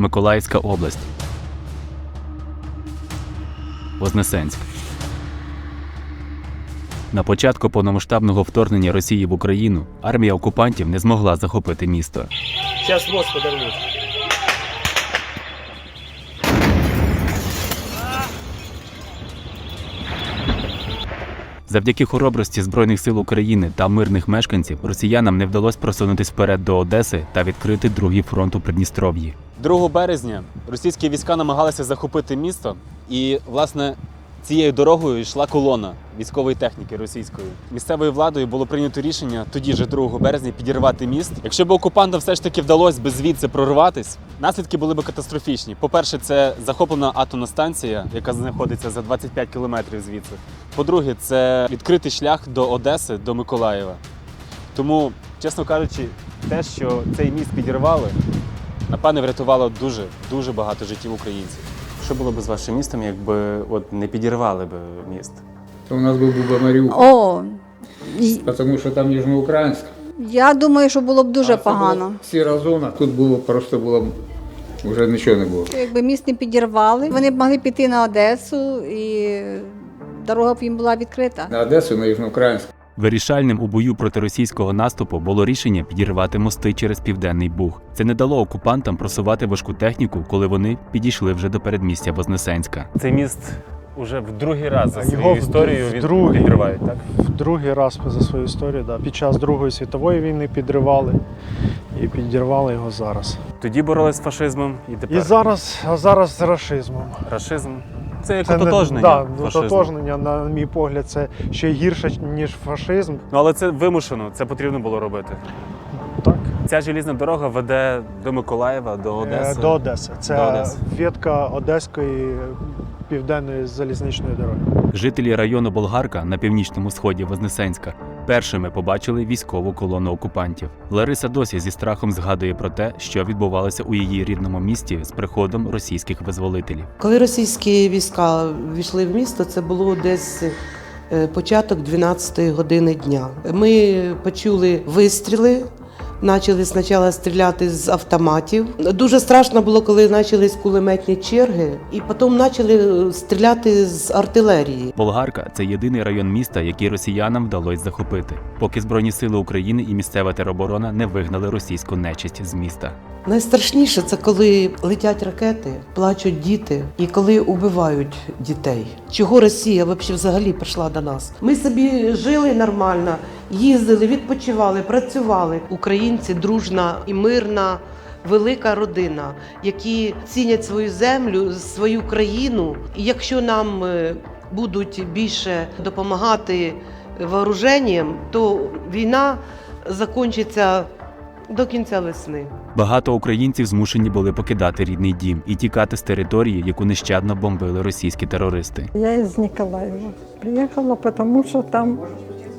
Миколаївська область. Вознесенськ. На початку повномасштабного вторгнення Росії в Україну армія окупантів не змогла захопити місто. Зараз мост подорвут. Завдяки хоробрості Збройних сил України та мирних мешканців росіянам не вдалося просунутись вперед до Одеси та відкрити другий фронт у Придністров'ї. 2 березня російські війська намагалися захопити місто, і власне цією дорогою йшла колона військової техніки російської. Місцевою владою було прийнято рішення тоді ж 2 березня підірвати міст. Якщо б окупантам все ж таки вдалося би звідси прорватись, наслідки були б катастрофічні. По-перше, це захоплена атомна станція, яка знаходиться за 25 кілометрів звідси. По-друге, це відкритий шлях до Одеси, до Миколаєва. Тому, чесно кажучи, те, що цей міст підірвали, напевне, врятувало дуже дуже багато життів українців. Що було б з вашим містом, якби от не підірвали б міст? то у нас був би Маріуполь, О, й- тому що там Ніжноукраїнськ. я думаю, що було б дуже погано. була Сіра зона, тут було просто було вже нічого не було. Якби міст не підірвали, вони б могли піти на Одесу і дорога б їм була відкрита. На Одесу, на Южноукраїнськ. Вирішальним у бою проти російського наступу було рішення підірвати мости через південний Буг. Це не дало окупантам просувати важку техніку, коли вони підійшли вже до передмістя Вознесенська. Цей міст уже в другий раз за Його в- вдруге. підривають, так? В другий раз за свою історію, да. під час Другої світової війни підривали і підірвали його зараз. Тоді боролись з фашизмом і тепер І зараз, а зараз з рашизмом. рашизм. Це як Це Так, ототожнення да, ототожнення, на мій погляд, це ще гірше, ніж фашизм. Ну але це вимушено, це потрібно було робити. Так. Ця желізна дорога веде до Миколаєва, до Е, Одеси. До Одеси. Це До Одеси. ветка Одеської південної залізничної дороги. Жителі району Болгарка на північному сході Вознесенська першими побачили військову колону окупантів. Лариса досі зі страхом згадує про те, що відбувалося у її рідному місті з приходом російських визволителів. Коли російські війська війшли в місто, це було десь е, початок 12-ї години дня. Ми почули вистріли. Почали спочатку стріляти з автоматів. Дуже страшно було, коли почались кулеметні черги, і потім почали е, стріляти з артилерії. Болгарка це єдиний район міста, який росіянам вдалося захопити, поки Збройні сили України і місцева тероборона не вигнали російську нечисть з міста. Найстрашніше це коли летять ракети, плачуть діти і коли убивають дітей. Чого Росія взагалі прийшла до нас? Ми собі жили нормально, їздили, відпочивали, працювали. Українці дружна і мирна. Велика родина, які цінять свою землю, свою країну. І якщо нам е, будуть більше допомагати вооруженням, то війна закінчиться до кінця весни. Багато українців змушені були покидати рідний дім і тікати з території, яку нещадно бомбили російські терористи. Я из Николаева. Приехала, потому что там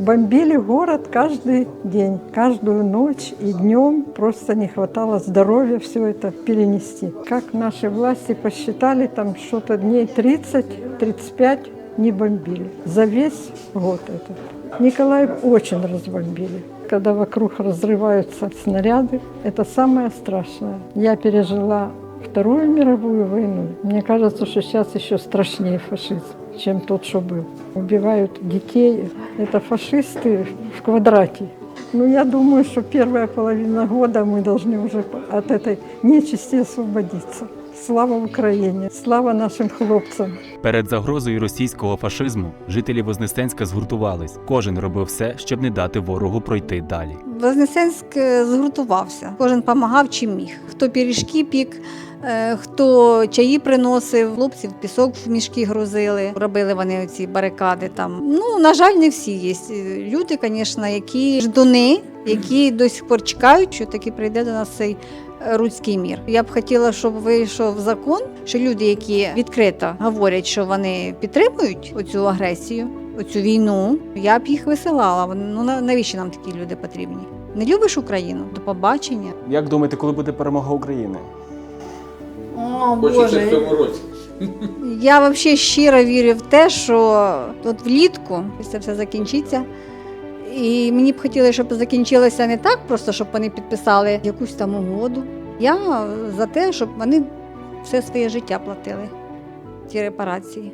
бомбили город каждый день, каждую ночь и днем. Просто не хватало здоровья все это перенести. Как наши власти посчитали, там что-то дней 30-35 не бомбили. За весь год этот. Николаев очень разбомбили. Когда вокруг разрываются снаряды, это самое страшное. Я пережила Вторую мировую войну. Мне кажется, что сейчас еще страшнее фашизм, чем тот, что был. Убивают детей. Это фашисты в квадрате. Ну, я думаю, что первая половина года мы должны уже от этой нечисти освободиться. Слава Україні! Слава нашим хлопцям! Перед загрозою російського фашизму жителі Вознесенська згуртувались. Кожен робив все, щоб не дати ворогу пройти далі. Вознесенськ е, згуртувався. Кожен допомагав чим міг. Хто пиріжки пік, е, хто чаї приносив, хлопців пісок в мішки грузили. Робили вони ці барикади там. Ну, на жаль, не всі є. Е, Люди, звісно, які ждуни, які до сих пор чекають, що таки прийде до нас цей е, руський мір. Я б хотіла, щоб вийшов закон, що люди, які відкрито говорять, що вони підтримують оцю агресію, оцю війну, я б їх висилала. Ну навіщо нам такі люди потрібні? Не любиш Україну? До побачення. Як думаєте, коли буде перемога України? О, Хочеться в цьому році. Я взагалі щиро вірю в те, що от влітку це все закінчиться. І мені б хотілося, щоб закінчилося не так, просто щоб вони підписали якусь там угоду, Я за те, щоб вони все своє життя платили, ті репарації.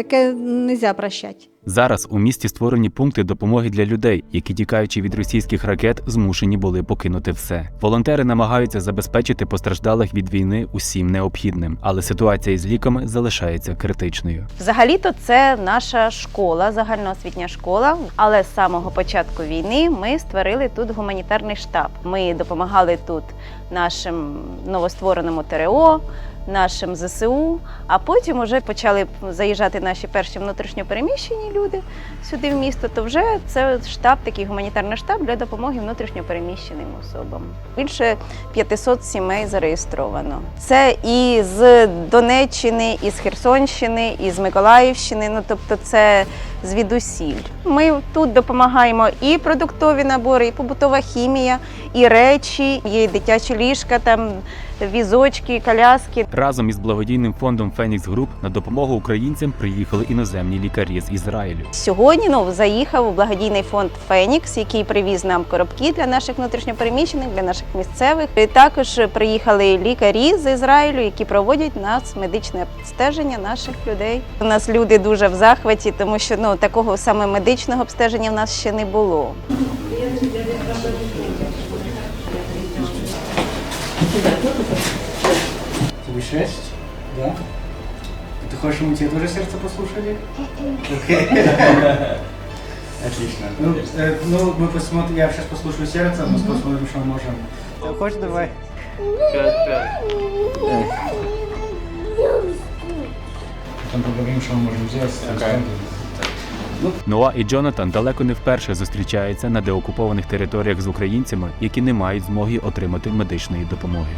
Таке не можна прощати. Зараз у місті створені пункти допомоги для людей, які тікаючи від російських ракет, змушені були покинути все. Волонтери намагаються забезпечити постраждалих від війни усім необхідним, але ситуація із ліками залишається критичною. Взагалі-то це наша школа, загальноосвітня школа. Але з самого початку війни ми створили тут гуманітарний штаб. Ми допомагали тут нашим новоствореному ТРО, нашим ЗСУ. А потім вже почали заїжджати наші перші внутрішньопереміщені люди сюди в місто. То вже це штаб, такий гуманітарний штаб для допомоги внутрішньопереміщеним особам. Більше 500 сімей зареєстровано. Це і з Донеччини, і з Херсонщини, і з Миколаївщини. Ну тобто, це звідусіль. Ми тут допомагаємо і продуктові набори, і побутова хімія, і речі, і дитячі ліжка, там візочки, коляски. Разом із благодійним фондом Фенікс Груп на допомогу українцям приїхали іноземні лікарі з Ізраїлю. Сьогодні ну, заїхав благодійний фонд Фенікс, який привіз нам коробки для наших внутрішньопереміщених, для наших місцевих. І також приїхали лікарі з Ізраїлю, які проводять нас медичне обстеження наших людей. У нас люди дуже в захваті, тому що ну такого саме медичного обстеження в нас ще не було. Тебе шесть? Да? Ты хочешь, чтобы мы тебе тоже сердце послушали? Окей. Отлично. Ну, э, ну, мы посмотрим, я сейчас послушаю сердце, мы посмотрим, что мы можем. Ты хочешь, давай? Потом поговорим, что мы можем сделать okay. Ноа і Джонатан далеко не вперше зустрічаються на деокупованих територіях з українцями, які не мають змоги отримати медичної допомоги.